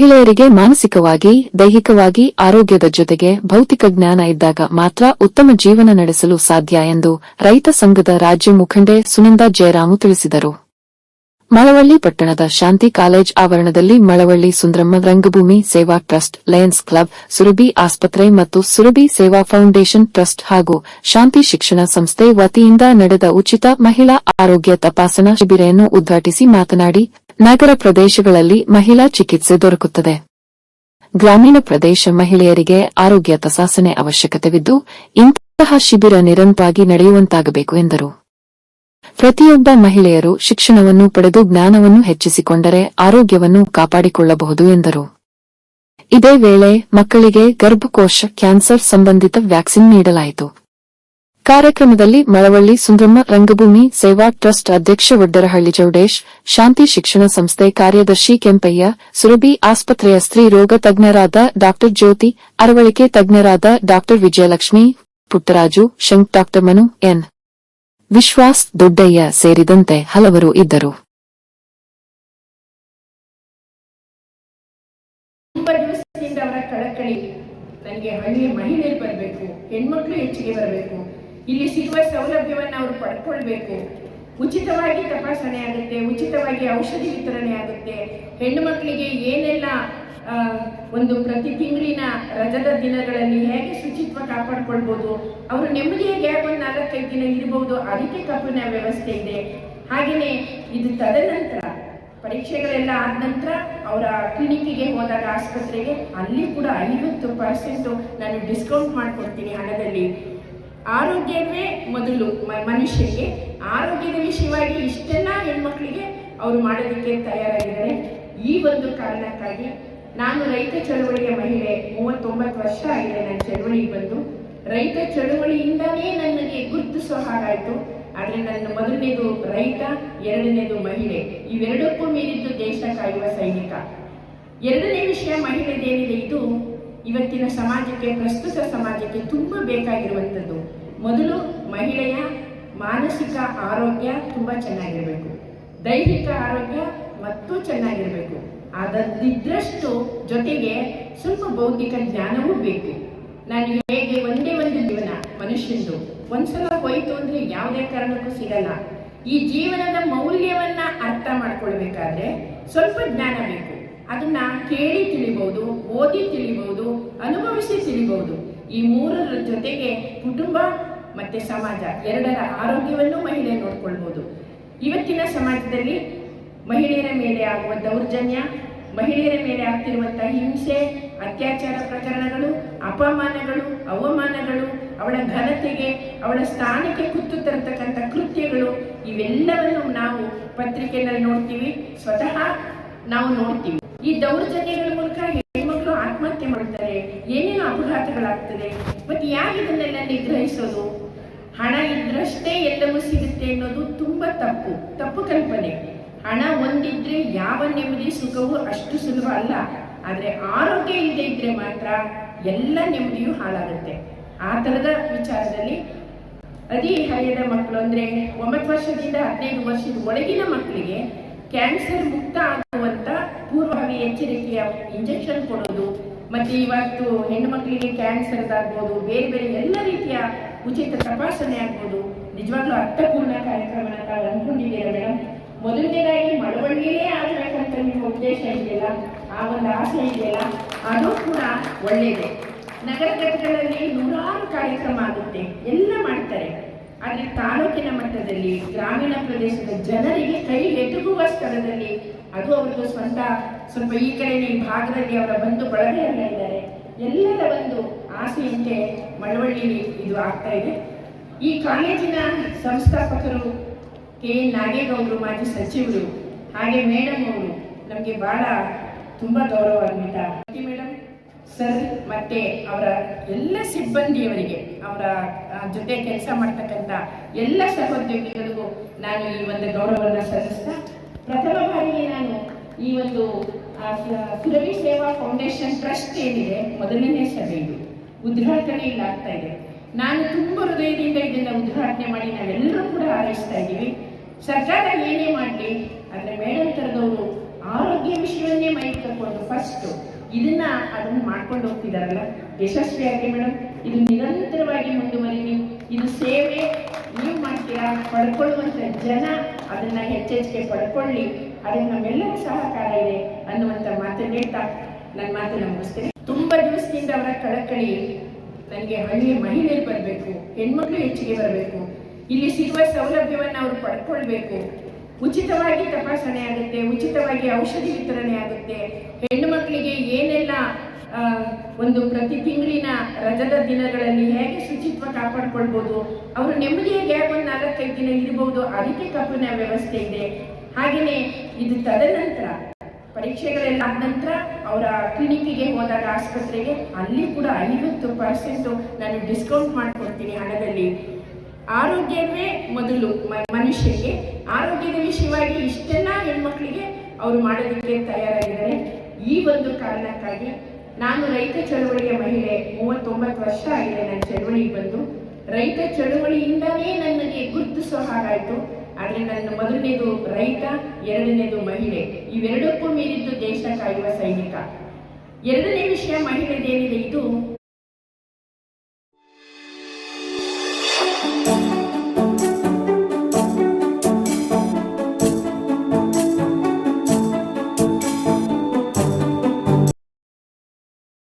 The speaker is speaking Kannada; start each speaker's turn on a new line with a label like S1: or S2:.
S1: ಮಹಿಳೆಯರಿಗೆ ಮಾನಸಿಕವಾಗಿ, ದೈಹಿಕವಾಗಿ, ಆರೋಗ್ಯದ ಜೊತೆಗೆ ಭೌತಿಕ ಜ್ಞಾನ ಇದ್ದಾಗ ಮಾತ್ರ ಉತ್ತಮ ಜೀವನ ನಡೆಸಲು ಸಾಧ್ಯ ಎಂದು ರೈತ ಸಂಘದ ರಾಜ್ಯ ಮುಖಂಡೆ ಸುನಂದ ಜಯರಾಮು ತಿಳಿಸಿದರು. ಮಳವಳ್ಳಿ ಪಟ್ಟಣದ ಶಾಂತಿ ಕಾಲೇಜ್ ಆವರಣದಲ್ಲಿ ಮಳವಳ್ಳಿ ಸುಂದ್ರಮ್ಮ ರಂಗಭೂಮಿ ಸೇವಾ ಟ್ರಸ್ಟ್, ಲಯನ್ಸ್ ಕ್ಲಬ್, ಸುರಭಿ ಆಸ್ಪತ್ರೆ ಮತ್ತು ಸುರಭಿ ಸೇವಾ ಫೌಂಡೇಶನ್ ಟ್ರಸ್ಟ್ ಹಾಗೂ ಶಾಂತಿ ಶಿಕ್ಷಣ ಸಂಸ್ಥೆ ವತಿಯಿಂದ ನಡೆದ ಉಚಿತ ಮಹಿಳಾ ಆರೋಗ್ಯ ತಪಾಸಣಾ ಶಿಬಿರೆಯನ್ನು ಉದ್ಘಾಟಿಸಿ ಮಾತನಾಡಿ ನಗರ ಪ್ರದೇಶಗಳಲ್ಲಿ ಮಹಿಳಾ ಚಿಕಿತ್ಸೆ ದೊರಕುತ್ತದೆ. ಗ್ರಾಮೀಣ ಪ್ರದೇಶ ಮಹಿಳೆಯರಿಗೆ ಆರೋಗ್ಯ ತಸಾಸನೆ ಅವಶ್ಯಕತೆವಿದ್ದು, ಇಂತಹ ಶಿಬಿರ ನಿರಂತರವಾಗಿ ನಡೆಯುವಂತಾಗಬೇಕು ಎಂದರು. ಪ್ರತಿಯೊಬ್ಬ ಮಹಿಳೆಯರು ಶಿಕ್ಷಣವನ್ನು ಪಡೆದು ಜ್ಞಾನವನ್ನು ಹೆಚ್ಚಿಸಿಕೊಂಡರೆ ಆರೋಗ್ಯವನ್ನು ಕಾಪಾಡಿಕೊಳ್ಳಬಹುದು ಎಂದರು. ಇದೇ ವೇಳೆ ಮಕ್ಕಳಿಗೆ ಗರ್ಭಕೋಶ ಕ್ಯಾನ್ಸರ್ ಸಂಬಂಧಿತ ವ್ಯಾಕ್ಸಿನ್ ನೀಡಲಾಯಿತು. ಕಾರ್ಯಕ್ರಮದಲ್ಲಿ ಮಳವಳ್ಳಿ ಸುಂದ್ರಮ್ಮ ರಂಗಭೂಮಿ ಸೇವಾ ಟ್ರಸ್ಟ್ ಅಧ್ಯಕ್ಷ ವಡ್ಡರಹಳ್ಳಿ ಚೌಡೇಶ್, ಶಾಂತಿ ಶಿಕ್ಷಣ ಸಂಸ್ಥೆ ಕಾರ್ಯದರ್ಶಿ ಕೆಂಪಯ್ಯ, ಸುರಭಿ ಆಸ್ಪತ್ರೆಯ ಸ್ತ್ರೀ ರೋಗ ತಜ್ಞರಾದ ಡಾ ಜ್ಯೋತಿ, ಅರವಳಿಕೆ ತಜ್ಞರಾದ ಡಾ ವಿಜಯಲಕ್ಷ್ಮಿ, ಪುಟ್ಟರಾಜು, ಶಂಕ್ ಡಾ ಮನು ಎನ್. ವಿಶ್ವಾಸ್ ದೊಡ್ಡಯ್ಯ ಸೇರಿದಂತೆ ಹಲವರು ಇದ್ದರು.
S2: ನನಗೆ ಮಹಿಳೆಯರು ಬರಬೇಕು, ಹೆಣ್ಮಕ್ಳು ಹೆಚ್ಚಿಗೆ ಬರಬೇಕು. ಇಲ್ಲಿ ಸಿಗುವ ಸೌಲಭ್ಯವನ್ನು ಅವರು ಪಡ್ಕೊಳ್ಬೇಕು. ಉಚಿತವಾಗಿ ತಪಾಸಣೆ ಆಗುತ್ತೆ, ಉಚಿತವಾಗಿ ಔಷಧಿ ವಿತರಣೆ ಆಗುತ್ತೆ. ಹೆಣ್ಣು ಮಕ್ಕಳಿಗೆ ಏನೆಲ್ಲ ಒಂದು ಪ್ರತಿ ತಿಂಗಳಿನ ರಜದ ದಿನಗಳಲ್ಲಿ ಹೇಗೆ ಶುಚಿತ್ವ ಕಾಪಾಡ್ಕೊಳ್ಬೋದು, ಅವರು ನೆಮ್ಮದಿಯಾಗಿ ಹೇಗೆ ಒಂದು ನಾಲ್ಕೈದು ದಿನ ಇರಬಹುದು ಅದಕ್ಕೆ ಕಪ್ಪಿನ ವ್ಯವಸ್ಥೆ ಇದೆ. ಹಾಗೆಯೇ ಇದು ತದನಂತರ, ಪರೀಕ್ಷೆಗಳೆಲ್ಲ ಆದ ನಂತರ ಅವರ ಕ್ಲಿನಿಕ್ಕಿಗೆ ಹೋದಾಗ ಆಸ್ಪತ್ರೆಗೆ, ಅಲ್ಲಿ ಕೂಡ ಐವತ್ತು ಪರ್ಸೆಂಟು ನಾನು ಡಿಸ್ಕೌಂಟ್ ಮಾಡಿಕೊಡ್ತೀನಿ ಹಣದಲ್ಲಿ. ಆರೋಗ್ಯವೇ ಮೊದಲು ಮನುಷ್ಯರಿಗೆ ಆರೋಗ್ಯದ ವಿಷಯವಾಗಿ ಇಷ್ಟೆಲ್ಲ ಹೆಣ್ಮಕ್ಳಿಗೆ ಅವರು ಮಾಡೋದಕ್ಕೆ ತಯಾರಾಗಿದ್ದಾರೆ. ಈ ಒಂದು ಕಾರಣಕ್ಕಾಗಿ ನಾನು ರೈತ ಚಳವಳಿಯ ಮಹಿಳೆ, ಮೂವತ್ತೊಂಬತ್ತು ವರ್ಷ ಆಗಿದೆ ನನ್ನ ಚಳವಳಿಗೆ ಬಂದು. ರೈತ ಚಳವಳಿಯಿಂದಲೇ ನನಗೆ ಗುರುತಿಸೋ ಹಾಗಾಯಿತು. ಆದರೆ ನನ್ನ ಮೊದಲನೇದು ರೈತ, ಎರಡನೇದು ಮಹಿಳೆ. ಇವೆರಡಕ್ಕೂ ಮೀರಿದ್ದು ದೇಶ ಕಾಯುವ ಸೈನಿಕ. ಎರಡನೇ ವಿಷಯ ಮಹಿಳೆದೇನಿದೆ ಇದು ಇವತ್ತಿನ ಸಮಾಜಕ್ಕೆ, ಪ್ರಸ್ತುತ ಸಮಾಜಕ್ಕೆ ತುಂಬ ಬೇಕಾಗಿರುವಂಥದ್ದು. ಮೊದಲು ಮಹಿಳೆಯ ಮಾನಸಿಕ ಆರೋಗ್ಯ ತುಂಬ ಚೆನ್ನಾಗಿರಬೇಕು. ದೈಹಿಕ ಆರೋಗ್ಯ ಮತ್ತು ಚೆನ್ನಾಗಿರಬೇಕು. ಅದರದಿದ್ದಷ್ಟು ಜೊತೆಗೆ ಸ್ವಲ್ಪ ಬೌದ್ಧಿಕ ಜ್ಞಾನವೂ ಬೇಕು. ನಾನು ಹೇಗೆ ಒಂದೇ ಒಂದು ಜೀವನ, ಮನುಷ್ಯಂದು. ಒಂದ್ಸಲ ಹೋಯ್ತು ಅಂದ್ರೆ ಯಾವುದೇ ಕಾರಣಕ್ಕೂ ಸಿಗಲ್ಲ. ಈ ಜೀವನದ ಮೌಲ್ಯವನ್ನ ಅರ್ಥ ಮಾಡ್ಕೊಳ್ಬೇಕಾದ್ರೆ ಸ್ವಲ್ಪ ಜ್ಞಾನ ಬೇಕು. ಅದನ್ನ ಕೇಳಿ ತಿಳಿಬಹುದು ಓದಿ ತಿಳಿಬಹುದು ಅನುಭವಿಸಿ ತಿಳಿಬಹುದು ಈ ಮೂರರ ಜೊತೆಗೆ ಕುಟುಂಬ ಮತ್ತೆ ಸಮಾಜ ಎರಡರ ಆರೋಗ್ಯವನ್ನು ಮಹಿಳೆ ನೋಡ್ಕೊಳ್ಬಹುದು ಇವತ್ತಿನ ಸಮಾಜದಲ್ಲಿ ಮಹಿಳೆಯರ ಮೇಲೆ ಆಗುವ ದೌರ್ಜನ್ಯ, ಮಹಿಳೆಯರ ಮೇಲೆ ಆಗ್ತಿರುವಂತಹ ಹಿಂಸೆ, ಅತ್ಯಾಚಾರ ಪ್ರಕರಣಗಳು, ಅಪಮಾನಗಳು, ಅವಮಾನಗಳು, ಅವಳ ಘನತೆಗೆ, ಅವಳ ಸ್ಥಾನಕ್ಕೆ ಕುತ್ತು ತರತಕ್ಕಂಥ ಕೃತ್ಯಗಳು, ಇವೆಲ್ಲವನ್ನು ನಾವು ಪತ್ರಿಕೆಯಲ್ಲಿ ನೋಡ್ತೀವಿ, ಸ್ವತಃ ನಾವು ನೋಡ್ತೀವಿ. ಈ ದೌರ್ಜನ್ಯಗಳ ಮೂಲಕ ಹೆಣ್ಮಕ್ಳು ಆತ್ಮಹತ್ಯೆ ಮಾಡ್ತಾರೆ ಏನೇನು ಅಪಘಾತಗಳಾಗ್ತದೆ? ಮತ್ತೆ ಯಾರು ಇದನ್ನೆಲ್ಲ ನಿಗ್ರಹಿಸೋದು? ಹಣ ಇದ್ರಷ್ಟೇ ಎಲ್ಲವೂ ಸಿಗುತ್ತೆ ಅನ್ನೋದು ತುಂಬಾ ತಪ್ಪು. ತಪ್ಪು ಕಲ್ಪನೆ. ಹಣ ಒಂದಿದ್ರೆ ಯಾವ ನೆಮ್ಮದಿ, ಸುಖವೂ ಅಷ್ಟು ಸುಲಭ ಅಲ್ಲ. ಆದ್ರೆ ಆರೋಗ್ಯ ಇಲ್ಲದೆ ಇದ್ರೆ ಮಾತ್ರ ಎಲ್ಲ ನೆಮ್ಮದಿಯೂ ಹಾಳಾಗುತ್ತೆ. ಆ ಥರದ ವಿಚಾರದಲ್ಲಿ ಅತಿ ಹಳೆಯದ ಮಕ್ಕಳು ಅಂದ್ರೆ ಒಂಬತ್ತು ವರ್ಷದಿಂದ ಹದಿನೈದು ವರ್ಷದ ಒಳಗಿನ ಮಕ್ಕಳಿಗೆ ಕ್ಯಾನ್ಸರ್ ಮುಕ್ತ ಇಂಜೆಕ್ಷನ್ ಕೊಡೋದು, ಮತ್ತೆ ಇವತ್ತು ಹೆಣ್ಣು ಮಕ್ಕಳಿಗೆ ಕ್ಯಾನ್ಸರ್ ಆಗ್ಬೋದು ಬೇರೆ ಬೇರೆ ಎಲ್ಲ ರೀತಿಯ ಉಚಿತ ತಪಾಸಣೆ ಆಗ್ಬೋದು. ನಿಜವಾಗ್ಲೂ ಅರ್ಥಪೂರ್ಣ ಕಾರ್ಯಕ್ರಮನ ತಾವು ಅನ್ಕೊಂಡಿದ್ದೀರಾ ಮೇಡಮ್ ಮೊದಲನೇದಾಗಿ ಮಳವಳ್ಳಿಯೇ ಆಗಬೇಕಂತ ನಿಮ್ಮ ಉದ್ದೇಶ ಇದೆಯಲ್ಲ? ಆ ಒಂದು ಆಸೆ ಇದೆಯಲ್ಲ? ಅದು ಕೂಡ ಒಳ್ಳೆಯದೇ ನಗರ ಘಟಕಗಳಲ್ಲಿ ನೂರಾರು ಕಾರ್ಯಕ್ರಮ ಆಗುತ್ತೆ. ಎಲ್ಲ ಮಾಡ್ತಾರೆ. ಆದರೆ ತಾಲೂಕಿನ ಮಟ್ಟದಲ್ಲಿ, ಗ್ರಾಮೀಣ ಪ್ರದೇಶದ ಜನರಿಗೆ ಕೈ ಎಟುಕುವ ಸ್ಥಳದಲ್ಲಿ ಅದು ಅವ್ರದ್ದು ಸ್ವಂತ, ಸ್ವಲ್ಪ ಈ ಕಡೆ ಈ ಭಾಗದಲ್ಲಿ ಅವರ ಬಂಧು ಬಳಗ ಎಲ್ಲ ಇದ್ದಾರೆ. ಎಲ್ಲರ ಒಂದು ಆಸೆಯಂತೆ ಮಳವಳ್ಳಿ ಇದು ಆಗ್ತಾ ಇದೆ. ಈ ಕಾಲೇಜಿನ ಸಂಸ್ಥಾಪಕರು ಕೆ. ಎನ್ ನಾಗೇಗೌಡರು, ಮಾಜಿ ಸಚಿವರು, ಹಾಗೆ ಮೇಡಮ್ ಅವರು ನಮಗೆ ಬಹಳ ತುಂಬಾ ಗೌರವಾನ್ವಿತ ಮೇಡಮ್ ಸರ್ ಮತ್ತೆ ಅವರ ಎಲ್ಲ ಸಿಬ್ಬಂದಿಯವರಿಗೆ, ಅವರ ಜೊತೆ ಕೆಲಸ ಮಾಡ್ತಕ್ಕಂಥ ಎಲ್ಲ ಸಹೋದ್ಯೋಗಿಗಳಿಗೂ ನಾನು ಈ ಒಂದು ಗೌರವವನ್ನು ಸಲ್ಲಿಸ್ತಾ ಪ್ರಥಮ ಬಾರಿಗೆ ನಾನು ಈ ಒಂದು ಸುರಭಿ ಸೇವಾ ಫೌಂಡೇಶನ್ ಟ್ರಸ್ಟ್ ಏನಿದೆ, ಮೊದಲನೇ ಸಭೆ ಇದು. ಉದ್ಘಾಟನೆ ಇಲ್ಲಿ ಆಗ್ತಾ ಇದೆ. ನಾನು ತುಂಬ ಹೃದಯದಿಂದ ಇದನ್ನ ಉದ್ಘಾಟನೆ ಮಾಡಿ ನಾವೆಲ್ಲರೂ ಕೂಡ ಹಾರೈಸ್ತಾ ಇದ್ದೀವಿ. ಸರ್ಕಾರ ಏನೇ ಮಾಡಲಿ ಅಂದ್ರೆ ಮೇಡಮ್ ತರದವರು ಆರೋಗ್ಯ ವಿಷಯವನ್ನೇ ಮೈ ತಕ್ಕೊಂಡು ಫಸ್ಟ್ ಇದನ್ನ ಅದನ್ನ ಮಾಡ್ಕೊಂಡು ಹೋಗ್ತಿದಾರಲ್ಲ, ಯಶಸ್ವಿಯಾಗಿ ಮೇಡಮ್ ಇದು ನಿರಂತರವಾಗಿ ಮಾಡ್ತೀರಾ ಪಡ್ಕೊಳ್ಳುವಂತ ಜನ ಅದನ್ನ ಹೆಚ್ಚೆಚ್ಚಿಗೆ ಪಡ್ಕೊಳ್ಳಿ. ಅದಕ್ಕೆ ನಮ್ಮೆಲ್ಲರ ಸಹಕಾರ ಇದೆ ಅನ್ನುವಂಥ ಮಾತನ್ನ ಹೇಳ್ತಾ ನನ್ನ ಮಾತನ್ನ ಮುಗಿಸ್ತೇನೆ. ತುಂಬಾ ದಿವಸದಿಂದ ಅವರ ಕಳಕಳಿ ನನಗೆ ಹಳ್ಳಿ ಮಹಿಳೆಯರು ಬರಬೇಕು, ಹೆಣ್ಮಕ್ಳು ಹೆಚ್ಚಿಗೆ ಬರಬೇಕು. ಇಲ್ಲಿ ಸಿಗುವ ಸೌಲಭ್ಯವನ್ನು ಅವರು ಪಡ್ಕೊಳ್ಬೇಕು. ಉಚಿತವಾಗಿ ತಪಾಸಣೆ ಆಗುತ್ತೆ, ಉಚಿತವಾಗಿ ಔಷಧಿ ವಿತರಣೆ ಆಗುತ್ತೆ. ಹೆಣ್ಣು ಮಕ್ಕಳಿಗೆ ಏನೆಲ್ಲ ಒಂದು ಪ್ರತಿ ತಿಂಗಳಿನ ರಜದ ದಿನಗಳಲ್ಲಿ ಹೇಗೆ ಶುಚಿತ್ವ ಕಾಪಾಡ್ಕೊಳ್ಬೋದು, ಅವರು ನೆಮ್ಮದಿಯಾಗಿ ಒಂದು ನಾಲ್ಕೈದು ದಿನ ಇರಬಹುದು ಅದಕ್ಕೆ ಕಪ್ಪಿನ ವ್ಯವಸ್ಥೆ ಇದೆ. ಹಾಗೆಯೇ ಇದು ತದನಂತರ, ಪರೀಕ್ಷೆಗಳೆಲ್ಲ ಆದ ನಂತರ ಅವರ ಕ್ಲಿನಿಕ್ಕಿಗೆ ಹೋದಾಗ ಆಸ್ಪತ್ರೆಗೆ ಅಲ್ಲಿ ಕೂಡ ಐವತ್ತು ಪರ್ಸೆಂಟು ನಾನು ಡಿಸ್ಕೌಂಟ್ ಮಾಡಿಕೊಡ್ತೀನಿ ಹಣದಲ್ಲಿ. ಆರೋಗ್ಯವೇ ಮೊದಲು ಮನುಷ್ಯರಿಗೆ. ಆರೋಗ್ಯದ ವಿಷಯವಾಗಿ ಇಷ್ಟೆಲ್ಲ ಹೆಣ್ಮಕ್ಳಿಗೆ ಅವರು ಮಾಡೋದಕ್ಕೆ ತಯಾರಾಗಿದ್ದಾರೆ. ಈ ಒಂದು ಕಾರಣಕ್ಕಾಗಿ ನಾನು ರೈತ ಚಳವಳಿಯ ಮಹಿಳೆ, ಮೂವತ್ತೊಂಬತ್ತು ವರ್ಷ ಆಗಿದೆ ನನ್ನ ಚಳವಳಿಗೆ ಬಂದು. ರೈತ ಚಳವಳಿಯಿಂದಲೇ ನನಗೆ ಗುರುತಿಸೋ ಹಾಗಾಯಿತು. ಆದರೆ ನನ್ನ ಮೊದಲನೇದು ರೈತ, ಎರಡನೇದು ಮಹಿಳೆ. ಇವೆರಡಕ್ಕೂ ಮೀರಿದ್ದು ದೇಶ ಕಾಯುವ ಸೈನಿಕ. ಎರಡನೇ ವಿಷಯ ಮಹಿಳೆದೇನಿದೆ ಇದು